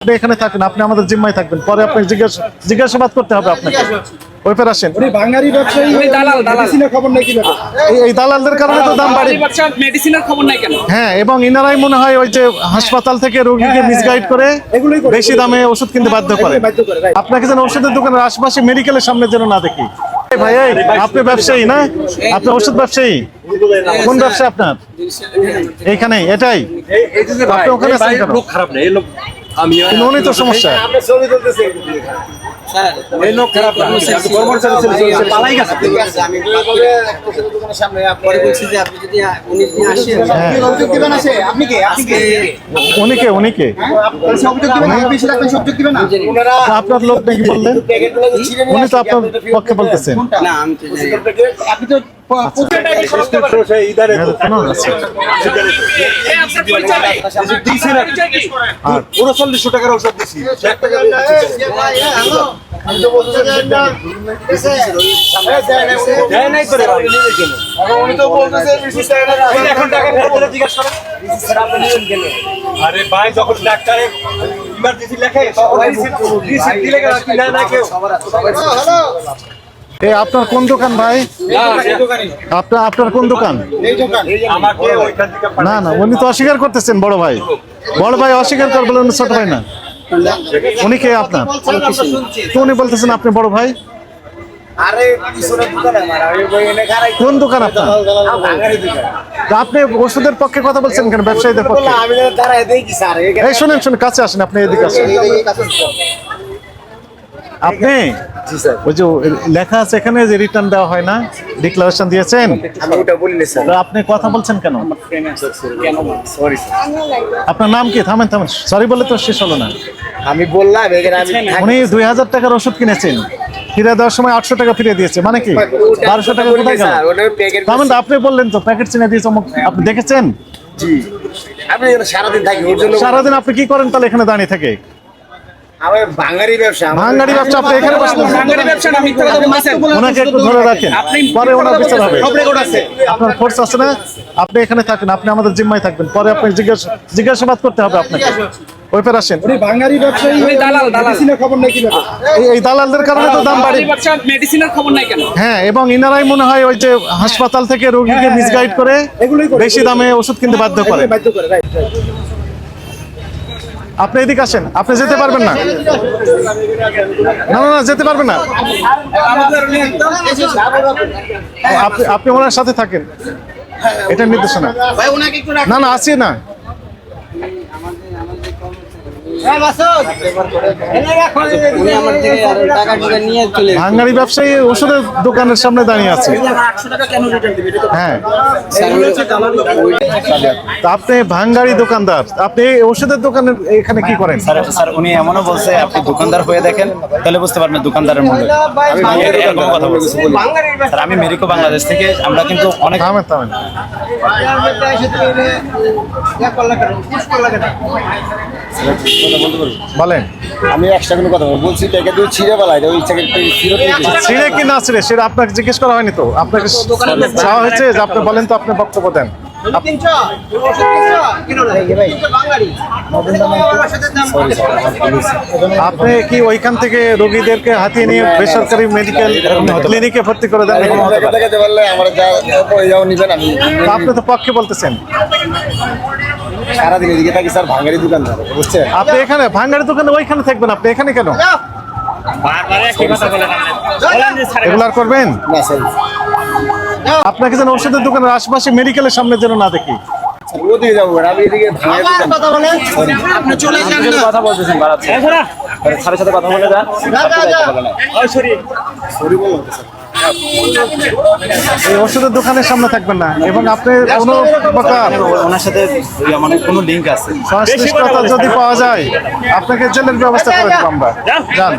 আপনি এখানে থাকেন আপনি আমাদের জিম্মায় থাকবেন। পরে আপনি জিজ্ঞাসা জিজ্ঞাসাবাদ করতে হবে আপনাকে। ওই পারে আসেন। বাঙালি ব্যবসায়ী দালাল, দালাল। মেডিসিনের খবর নেই কি এই- এই দালালদের কারণে তো দাম বাড়ে। মেডিসিনের খবর নাই কেন? হ্যাঁ এবং ইনারাই মনে হয় ওই যে হাসপাতাল থেকে রোগীকে মিসগাইড করে এগুলোই করে। বেশি দামে ওষুধ কিনতে বাধ্য করে. আপনাকে যেন ওষুধের দোকানের আশেপাশে মেডিকেলের সামনে যেন না দেখি। ভাই এই, আপনি ব্যবসায়ী না? আপনি ওষুধ ব্যবসায়ী? কোন ব্যবসা আপনার? এইখানে এটাই। আপনি ওখানে? খারাপ না এই লোক আমি তো সমস্যা। এই লোক খারাপ না। পালাই গেছে। আসেন। হ্যাঁ। দিবেন না? আপনার লোক নাকি বললেন? উনি তো আপনার পক্ষে বলতেছেন। না আমি তো আপনি তো আর উনচল্লিশশো টাকার ওষুধ দিছি। আরে ভাই যখন ডাক্তারে ইমার্জেন্সি লেখে তখন দিলে না কেউ এই আপনার কোন দোকান ভাই? আপনার আপনার কোন দোকান? আমাকে ওইখান থেকে না না উনি তো অস্বীকার করতেছেন বড় ভাই। বড় ভাই অস্বীকার করে বলে উনি ছোট ভাই না। উনি কে আপনার? তো উনি বলতেছেন আপনি বড় ভাই। কোন দোকান আপনার? আপনি ওষুধের পক্ষে কথা বলছেন কেন ব্যবসায়ীদের পক্ষে? বললাম, আমি তো দাঁড়ায় দেখি স্যার এই শুনেন শুনেন কাছে আসেন আপনি এদিকে আসেন। আপনি ওই যে লেখা আছে এখানে যে রিটার্ন দেওয়া হয় না ডিক্লারেশন দিয়েছেন? আমি ওটা বলিনি স্যার। আপনি কথা বলছেন কেন? সরি আপনার নাম কি? থামেন থামেন। সরি বলে তো শেষ হলো না। আমি বললাম এখানে আমি উনি দুই হাজার টাকার ওষুধ কিনেছেন। ফিরে দেওয়ার সময় আটশো টাকা ফিরে দিয়েছে। মানে কি? বারোশো টাকা কোথায় গেল? স্যার ওটা প্যাকেট তার মানে আপনি বললেন তো প্যাকেট চিনে দিয়েছে। আপনি দেখেছেন? জি। আমি সারাদিন থাকি সারাদিন আপনি কি করেন তাহলে এখানে দাঁড়িয়ে থেকে? বাঙালি ব্যবসা আমার- ব্যবসা আপনি এখানে বসলেন বাঙালি ব্যবসা না মিথ্যা কথা বলছেন ওনাকে একটু ধরে রাখেন। পরে ওনার বিচার হবে সব রেকর্ড আছে। আপনার ফোর্স আছে না? আপনি এখানে থাকেন আপনি আমাদের জিম্মায় থাকবেন। পরে আপনি জিজ্ঞাসা জিজ্ঞাসাবাদ করতে হবে আপনাকে। ওই পারে আসেন। উনি বাঙালি ব্যবসায়ী উনি দালাল, দালাল। খবর নেই কি এই- এই দালালদের কারণে তো দাম বাড়ে। মেডিসিনের খবর নাই কেন? হ্যাঁ এবং ইনারাই মনে হয় ওই যে হাসপাতাল থেকে রোগীকে মিসগাইড করে করে। বেশি দামে ওষুধ কিনতে বাধ্য করে। এগুলোই বাধ্য করে রাইট আপনি এদিকে আসেন আপনি যেতে পারবেন না। না না না যেতে পারবেন না। আপনি আপনি ওনার সাথে থাকেন। এটা নির্দেশনা। না না আছি না উনি আমার থেকে আর টাকা টুকা নিয়ে চলে গেছে। ভাঙ্গারি ব্যবসায়ী ওষুধের দোকানের সামনে দাঁড়িয়ে আছে। হ্যাঁ। তা আপনি ভাঙ্গারি দোকানদার আপনি ওষুধের দোকানের এখানে কি করেন? স্যার স্যার উনি এমনও বলছে আপনি দোকানদার হয়ে দেখেন তাহলে বুঝতে পারবেন দোকানদারের মূল্য। আমি এরকম কথা বলছি। আমি মেরিকো বাংলাদেশ থেকে আমরা কিন্তু অনেক থামেন থামেন। বলেন। আমি কোনো কথা বলব। বলছি টাকা দিয়ে ছিঁড়ে বেলায় ওই ছিঁড়ে কি না ছিঁড়ে? সেটা আপনাকে জিজ্ঞেস করা হয়নি তো। আপনাকে চাওয়া হয়েছে যে আপনি বলেন তো আপনি বক্তব্য দেন। আপনি কি ওইখান থেকে রোগীদেরকে হাতিয়ে নিয়ে বেসরকারি মেডিকেল ক্লিনিকে ভর্তি করে দেন আপনি তো পক্ষে বলতেছেন। সারাদিন এদিকে থাকি স্যার ভাঙারি দোকানদার বুঝছেন আপনি এখানে ভাঙ্গারি দোকানে ওইখানে থাকবেন আপনি। এখানে কেন? এগুলো আর করবেন? না স্যার আপনাকে যেন ওষুধের দোকানের আশেপাশে মেডিকেলের সামনে যেন না দেখি। স্যার ওদিকে যাব আমি এদিকে ভাঙারি দোকান। কথা বলতেছেন স্যারের সাথে কথা বলে যান। সরি। বললাম তো, স্যার। এই ওষুধের দোকানের সামনে থাকবেন না এবং আপনি কোনো প্রকার ওনার সাথে আমার কোনো লিঙ্ক আছে। সংশ্লিষ্টতা যদি পাওয়া যায় আপনাকে জেলের ব্যবস্থা করে দেবো আমরা। যান।